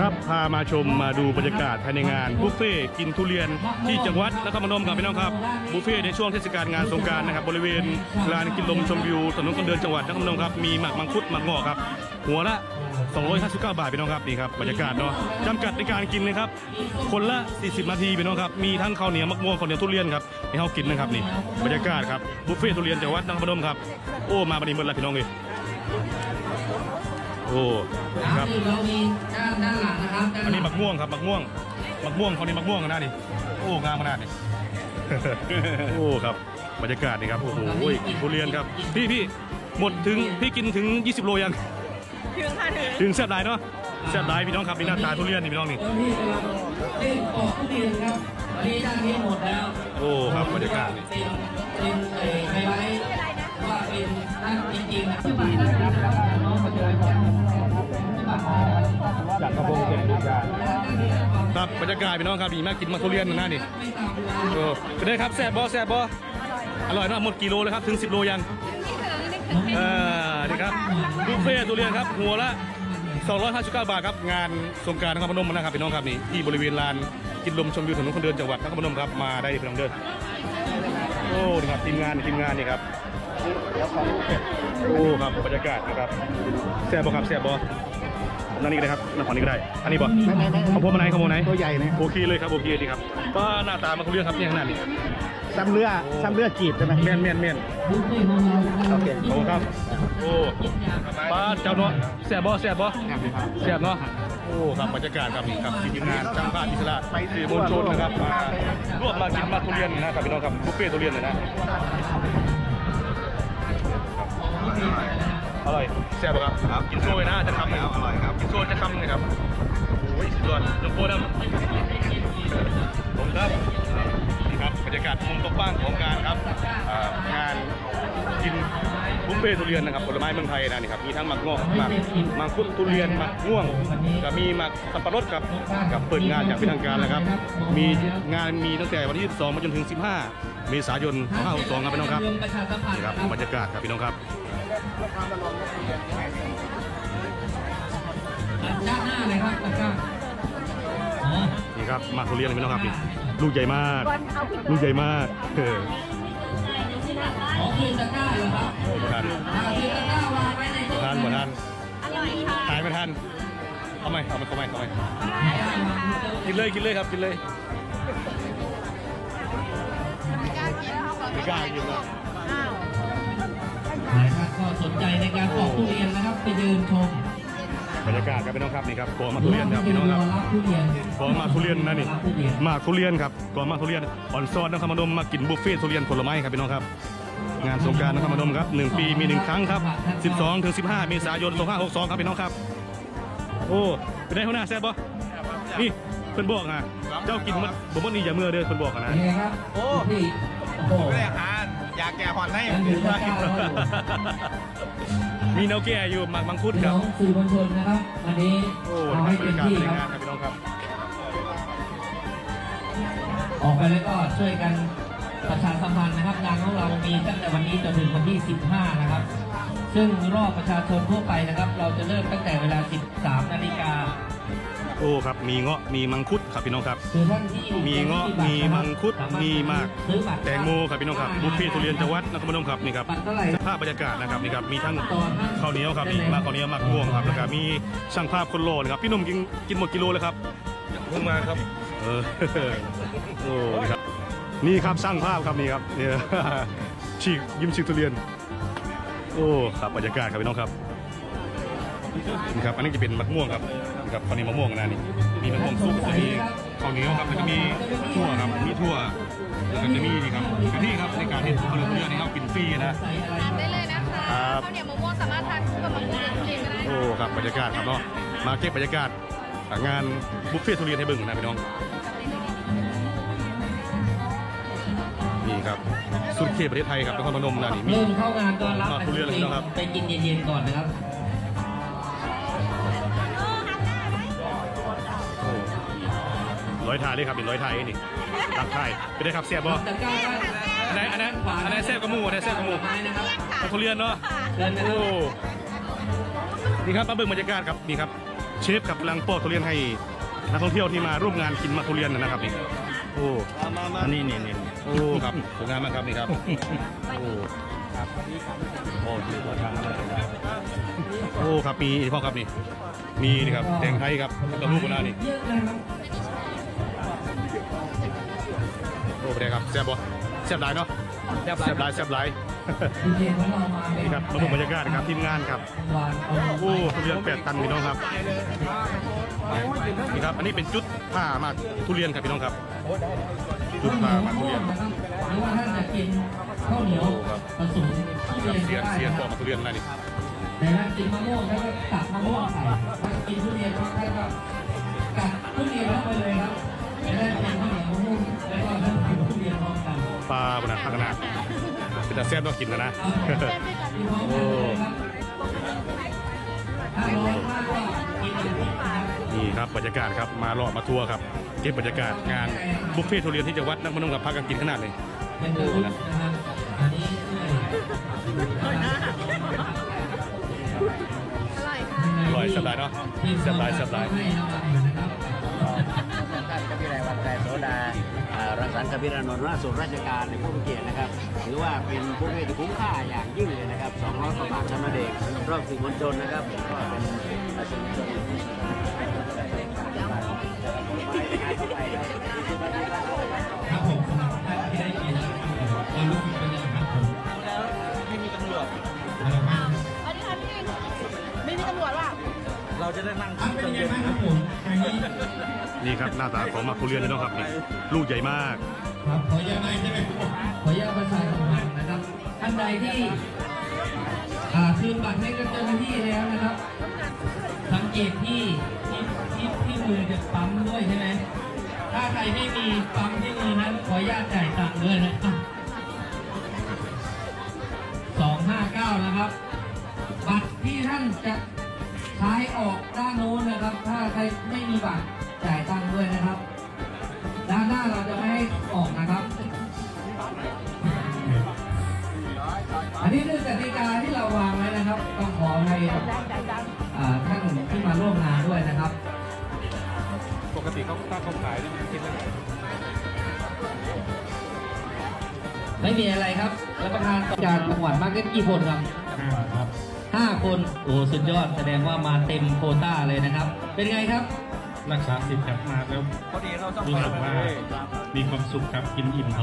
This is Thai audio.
ครับพามาชมมาดูบรรยากาศภายในงานบุฟเฟ่กินทุเรียนที่จังหวัดนครพนมครับพี่น้องครับบุฟเฟ่ในช่วงเทศกาลงานสงการนะครับบริเวณลานกินลมชมวิวถนนคนเดินจังหวัดนครพนมครับมีหมากมังคุดหมากงอครับหัวละ 259 บาทพี่น้องครับนี่ครับบรรยากาศเนาะจำกัดในการกินนะครับคนละ 40 นาทีพี่น้องครับมีทั้งข้าวเหนียวมะม่วงข้าวเหนียวทุเรียนครับให้เขากินนะครับนี่บรรยากาศครับบุฟเฟ่ทุเรียนจังหวัดนครพนมครับโอ้มาบันนี้หมดล้วพี่น้องเลย โอ้ครับที่เรามีด้านด้านหลังนะครับด้านอันหนี้ลัมักม่วงครับมักม่วงมักม่วงเขานี่มักม่วงกันนะนี่โอ้งามขนาดนี่โอ้ครับบรรยากาศนี่ครับโอ้โหทุเรียนครับ พี่พี่หมดถึงพี่กินถึง 20 โลยังถึงค่ะถึงถึงแซ่บได้เนาะแซ่บได้พี่น้องครับนี่หน้าตาทุเรียนนี่พี่น้องนี่เจ้าหน้าที่กำลังเล่นปอกทุเรียนครับตอนนี้ด้านนี้หมดแล้วโอ้ครับบรรยากาศนี่เป็นเป็นเอ่อไฮไลท์ว่าเป็นนั่นจริงๆนะที่บ้านนะครับ ครับบรรยากาศพี่น้องครับมีมากกินมาทุเรียนนะนี่ไม่ต่ำกว่าโอ้เป็นไงครับแซ่บบอแซ่บบออร่อยเนาะหมดกี่โลเลยครับถึง 10 โลยังเออนี่ครับบุฟเฟ่ต์ทุเรียนครับหัวละ 259 บาทครับงานสงกรารนครพนมนะครับพี่น้องครับนี่ที่บริเวณลานกินลมชมวิวถนนคนเดินจังหวัดนครพนมครับมาได้พี่น้องเดินโอ้นี่ครับทีมงานทีมงานนี่ครับโอ้ครับบรรยากาศนะครับแซ่บบ่ครับแซ่บบ่ นั่นนี่ก็ได้ครับนั่นขอนี่ก็ได้ อันนี้บ่ไม่ไม่ไม่ขโมยมาไหนขโมยไหนตัวใหญ่นะโอเคเลยครับโอเคดีครับก็หน้าตามันเขาเรื่องครับเนี่ยขนาดนี้ซ้ำเรือซ้ำเรือกีบใช่ไหมแม่นแม่นแม่นบุฟเฟ่ต์ของเราโอเคขอบคุณครับโอ้ป้าเจ้าเนาะแซ่บบ่แซ่บบ่แซ่บเนาะโอ้ครับบรรยากาศครับนี่ครับทีมงานช่างภาพอิสระสื่อมวลชนนะครับมาร่วมมากินมาทุเรียนนะครับพี่น้องครับบุฟเฟ่ต์ทุเรียนเลยนะ ซ่บบ่ครับครับกินโซ่เลยนะจะคำหนึ่งอร่อยครับกินโซ่จะคำหนึ่งครับโอ้ยสุดยอดน้ำโคดำผมครับนี่ครับบรรยากาศมุมกว้างของการครับอ่างานกินบุฟเฟ่ต์ทุเรียนนะครับผลไม้เมืองไทยนะนี่ครับมีทั้งหมักงอกหมักมังคุดทุเรียนหมักม่วงกับมีหมักสับปะรดครับกับเปิดงานอย่างเป็นทางการแล้วครับ มีงานมีตั้งแต่วันที่22มาจนถึง 15 เมษายน2562ครับพี่น้องครับประชาสัมพันธ์นี่ครับบรรยากาศครับพี่น้องครับด้านหน้าเลยครับตะกร้าอ๋อนี่ครับหมากทุเรียนเลยพี่น้องครับนี่ลูกใหญ่มาก ลูกใหญ่มากเออขอคืนตะกร้าเลยครับโอ้ประธานอ่าคืนตะกร้าวางไว้ในประธานประธานอร่อยค่ะขายประธานเอาไหมเอาไหมเอาไหมเอาไหมกินเลยกินเลยครับกินเลย ไม่กล้ากินแล้วอ้าวนะครับก็สนใจในการปอกทุเรียนนะครับไปเดินชมบรรยากาศครับพี่น้องครับนี่ครับกองหมากทุเรียนครับพี่น้องครับรับทุเรียนกองหมากทุเรียนนะนี่หมากทุเรียนครับกองหมากทุเรียนอ่อนซอนนครพนมมากินบุฟเฟ่ต์ทุเรียนผลไม้ครับพี่น้องครับ งานสงกรารนครพนมครับหนึ่งปีมีหนึ่งครั้งครับ 12ถึง15 เมษายน2562 ครับพี่น้องครับ โอ้เป็นไงหัวหน้าแซ่บบ่นี่เพิ่นบอกฮะเจ้ากินมันบ่บ่นี่อย่าเมื่อเด้อเพิ่นบอกอะนะเป็นไงครับโอ้ ที่โอ้โหไม่ได้หาอยากแก่ผ่อนให้ยังถือตะกร้าเราอยู่มีแนวแก่อยู่หมากมังคุดพี่ครัน้บ องสื่อมวลชนนะครับ วันนี้โอ้เอานี่ให้ครับบรเต็รมยากาศที่ในคงานรับครับพี่น้องครับ ออกไปแล้วก็ช่วยกันประชาสัมพันธ์นะครับงานของเรามีตั้งแต่วันนี้จนถึงวันที่ 15 นะครับ ซึ่งรอบประชาชนทั่วไปนะครับ เราจะเริ่มตั้งแต่เวลา 13 นาฬิกาโอ้ครับมีเงาะมีมังคุดครับพี่น้องครับคือท่านที่มีเงาะมีมังคุดมีหมากซื้อบัตรแตงโมครับพี่น้องครับบุฟเฟ่ต์ทุเรียนจังหวัดนครพนมครับนี่ครับบัตรเท่าไหร่ภาพบรรยากาศนะครับนี่ครับมีทั้งข้าวเหนียวครับนี่มาข้าวเหนียวหมักม่วงครับแล้วก็มีช่างภาพคนโลนะครับพี่หนุ่มกินกินหมดกิโลเลยครับเพิ่งมาครับเออโอ้นี่ครับนี่ครับช่างภาพครับนี่ครับเนี่ยฉีกยิ้มฉีกทุเรียน โอ้ครับบรรยากาศครับพี่น้องครับนี่ครับอันนี้จะเป็นมะม่วงครับ นี่ครับข้าวเหนียวมะม่วงนะนี่มีมะม่วงสุกมีข้าวเหนียวครับแล้วก็มีถั่วครับมีถั่วแล้วก็จะมีนี่ครับคือที่ครับในการที่ข้าวเหนียวทุเรียนนี่ครับกินฟรีนะทานได้เลยนะคะครับข้าวเหนียวมะม่วงสามารถทานคู่กับมะม่วงเองก็ได้โอ้ครับบรรยากาศครับเนาะมาเก็บบรรยากาศงานบุฟเฟ่ต์ทุเรียนให้เบิ่งนะพี่น้องนี่ครับสุดเขตประเทศไทยครับนครพนมนะนี่มีเริ่มเข้างานต้อนรับมาทุเรียนเลยนะครับไปกินเย็นๆก่อนนะครับ ร้อยทายเลยครับเป็นร้อยทายนี่ตักทายไปได้ครับเสียบอตะกร้าก็อันไหนอันไหนอันไหนแซ่บกระมูอันไหนแซ่บกระมูไม้นะครับมาทุเรียนเนาะเดินนะคโอ้รับนี่ครับมาเบิ่งบรรยากาศครับนี่ครับเชฟครับกำลังปอกทุเรียนให้นักท่องเที่ยวที่มาร่วมงานกินหมากทุเรียนนะครับนี่โอ้อันนี้นี่นี่โอ้ครับสวยงามมากครับนี่ครับโอ้โอ้ถือว่าทางอะไรครับโอ้ครับมีพ่อครับนี่มีนี่ครับแตงไทยครับแล้วก็ลูกกุหลาบนี่ เยอะนะครับ โอ้ไปได้ครับแซ่บบ่แซ่บหลายเนาะแซ่บหลายแซ่บหลายดีเจของเรามาเป็นนี่ครับมาดูบรรยากาศนะครับทีมงานครับวานเอาโอ้ทุเรียนแปดตันพี่น้องครับนี่ครับ อันนี้เป็นจุดผ้าหมากทุเรียนครับพี่น้องครับ จุดผ้าหมากทุเรียนนะครับหรือว่าท่านจะกินข้าวเหนียวผสมทุเรียนเสียนก็ได้เสียนนะปอกหมากทุเรียนอะไรนี่แต่ถ้ากินมะม่วงแล้วก็ตัดมะม่วงใส่ถ้ากินทุเรียนท่านก็กัดทุเรียนเข้าไปเลยครับจะได้เป็นข้าวเหนียวมะม่วงแล้วก็ท่านกินทุเรียนพร้อมกันปลาบนนั้นพักนาดเป็นตาแซ่บเนาะกินนะนะโอ้ถ้าร้อนมากก็กินอย่างนี้นะครับนี่ครับบรรยากาศครับมาเลาะมาทัวร์ครับเก็บบรรยากาศงานบุฟเฟ่ต์ทุเรียนที่จังหวัดนครพนมกับพักกันกินขนาดเลยเป็นตัวรุ่นนะครับอันนี้ด้วยอร่อยค่ะอร่อยแซ่บหลายเนาะแซ่บหลายแซ่บหลาย ดารังสรรค์กบิรานนท์ราชส่วนราชการในผู้มีเกียรตินะครับถือว่าเป็นผู้มีที่คุ้มค่าอย่างยิ่งเลยนะครับ200กว่าบาทเท่านั้นเองรอบสื่อมวลชนนะครับก็เป็นสื่อมวลชนครับผมสำหรับท่านที่ได้กินเรารู้เป็นยังไงครับผมสวัสดีค่ะพี่ไม่มีตำรวจว่ะอะเป็นยังไงครับผมอันนี้ นี่ครับหน้าตาของมากทุเรียนพี่น้องครับนี่ลูกใหญ่มาก ครับขออนุญาตไม่ใช่ไหมขออนุญาตประชาสัมพันธ์นะครับท่านใดที่คืนบัตรให้กับเจ้าหน้าที่แล้วนะครับ สังเกตที่ที่ที่ที่มือจะปั๊มด้วยใช่ไหมถ้าใครไม่มีปั๊มที่มือนั้นขออนุญาตจ่ายตังค์ด้วยนะครับสองห้าเก้านะครับ บัตรที่ท่านจะใช้ออกด้านโน้นนะครับ ถ้าใครไม่มีบัตร จ่ายตังค์ด้วยนะครับ ด้านหน้าเราจะไม่ให้ออกนะครับ อันนี้คือกติกาที่เราวางไว้นะครับ ต้องขอให้อ่าท่านที่มาร่วมงานด้วยนะครับ ปกติเขาถ้าเขาขายนี่มันคิดแล้วไม่มีอะไรครับรับประทานจากจังหวัดมาร์เก็ตกี่คนครับห้าคน โอ้ สุดยอด แสดงว่ามาเต็มโควต้าเลยนะครับ เป็นไงครับ รักษาสิทธิ์ครับมาแล้วรู้สึกว่ามีความสุขครับกินอิ่มท้อง